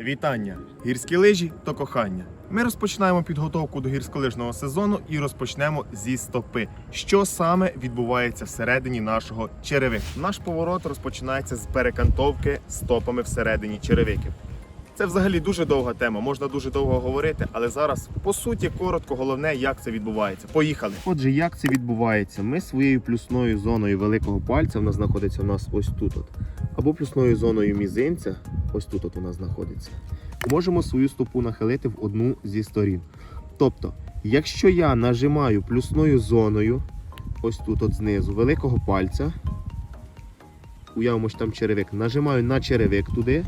Вітання! Гірські лижі то кохання. Ми розпочинаємо підготовку до гірськолижного сезону і розпочнемо зі стопи. Що саме відбувається всередині нашого черевика? Наш поворот розпочинається з перекантовки стопами всередині черевиків. Це взагалі дуже довга тема, можна дуже довго говорити, але зараз по суті коротко, головне, як це відбувається. Поїхали. Отже, як це відбувається? Ми своєю плюсною зоною великого пальця, вона знаходиться у нас ось тут, от, або плюсною зоною мізинця, ось тут от нас знаходиться. Можемо свою стопу нахилити в одну зі сторін. Тобто, якщо я нажимаю плюсною зоною, ось тут от знизу, великого пальця, уявимо, що там черевик, нажимаю на черевик туди,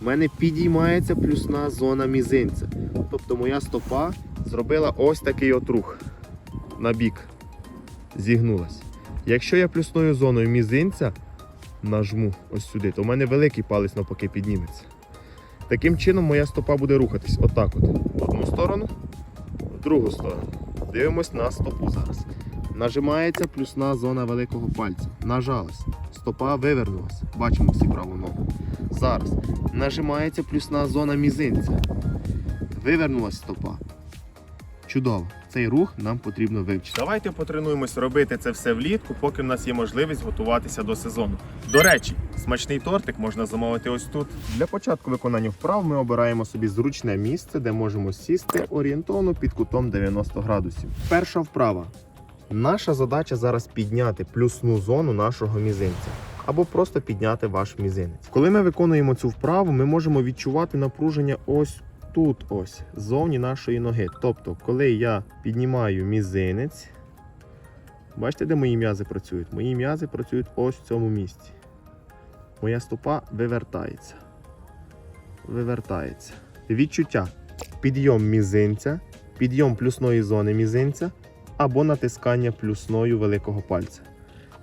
в мене підіймається плюсна зона мізинця. Тобто моя стопа зробила ось такий от рух на бік. Зігнулась. Якщо я плюсною зоною мізинця нажму ось сюди, то в мене великий палець навпаки підніметься. Таким чином моя стопа буде рухатись отак от. В одну сторону, в другу сторону. Дивимось на стопу зараз. Нажимається плюсна зона великого пальця. Нажалась. Стопа вивернулась. Бачимо всі праву ногу. Зараз. Нажимається плюсна зона мізинця. Вивернулась стопа. Чудово. Цей рух нам потрібно вивчити. Давайте потренуємось робити це все влітку, поки в нас є можливість готуватися до сезону. До речі, смачний тортик можна замовити ось тут. Для початку виконання вправ ми обираємо собі зручне місце, де можемо сісти орієнтовно під кутом 90 градусів. Перша вправа. Наша задача зараз підняти плюсну зону нашого мізинця або просто підняти ваш мізинець. Коли ми виконуємо цю вправу, ми можемо відчувати напруження ось тут, ось зовні нашої ноги. Тобто, коли я піднімаю мізинець, бачите, де мої м'язи працюють? Мої м'язи працюють ось в цьому місці. Моя стопа вивертається. Вивертається. Відчуття. Підйом мізинця, підйом плюсної зони мізинця або натискання плюсною великого пальця.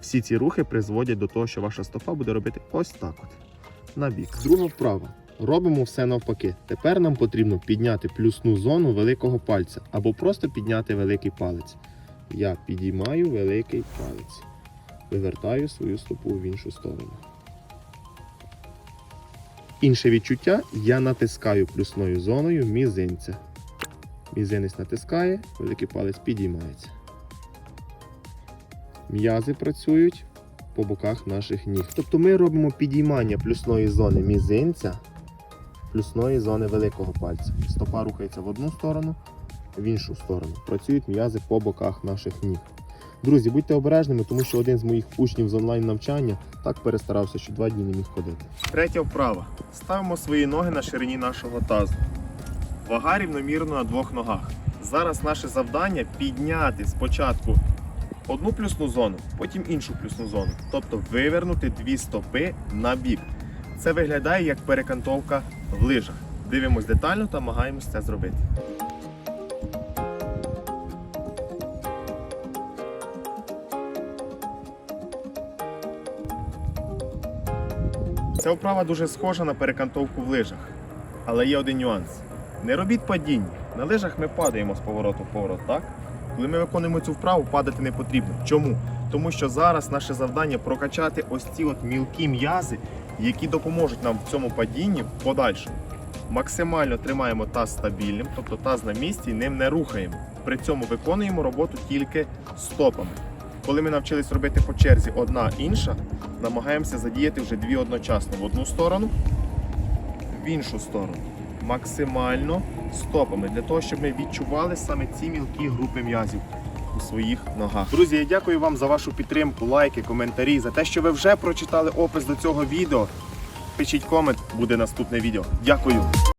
Всі ці рухи призводять до того, що ваша стопа буде робити ось так от. На бік. Друга вправа. Робимо все навпаки. Тепер нам потрібно підняти плюсну зону великого пальця або просто підняти великий палець. Я підіймаю великий палець. Вивертаю свою стопу в іншу сторону. Інше відчуття я натискаю плюсною зоною мізинця. Мізинець натискає, великий палець підіймається. М'язи працюють по боках наших ніг. Тобто ми робимо підіймання плюсної зони мізинця, плюсної зони великого пальця. Стопа рухається в одну сторону, в іншу сторону. Працюють м'язи по боках наших ніг. Друзі, будьте обережними, тому що один з моїх учнів з онлайн навчання так перестарався, що два дні не міг ходити. Третя вправа. Ставимо свої ноги на ширині нашого тазу. Вага рівномірно на двох ногах. Зараз наше завдання підняти спочатку одну плюсну зону, потім іншу плюсну зону. Тобто вивернути дві стопи на бік. Це виглядає як перекантовка в лижах. Дивимось детально та намагаємось це зробити. Ця вправа дуже схожа на перекантовку в лижах. Але є один нюанс. Не робіть падіння. На лижах ми падаємо з повороту в поворот, так? Коли ми виконуємо цю вправу, падати не потрібно. Чому? Тому що зараз наше завдання прокачати ось ці от мілкі м'язи, які допоможуть нам в цьому падінні в подальшому. Максимально тримаємо таз стабільним, тобто таз на місці і ним не рухаємо. При цьому виконуємо роботу тільки стопами. Коли ми навчились робити по черзі одна інша, намагаємося задіяти вже дві одночасно в одну сторону, в іншу сторону. Максимально стопами, для того, щоб ми відчували саме ці мілкі групи м'язів у своїх ногах. Друзі, я дякую вам за вашу підтримку, лайки, коментарі, за те, що ви вже прочитали опис до цього відео. Пишіть комент, буде наступне відео. Дякую.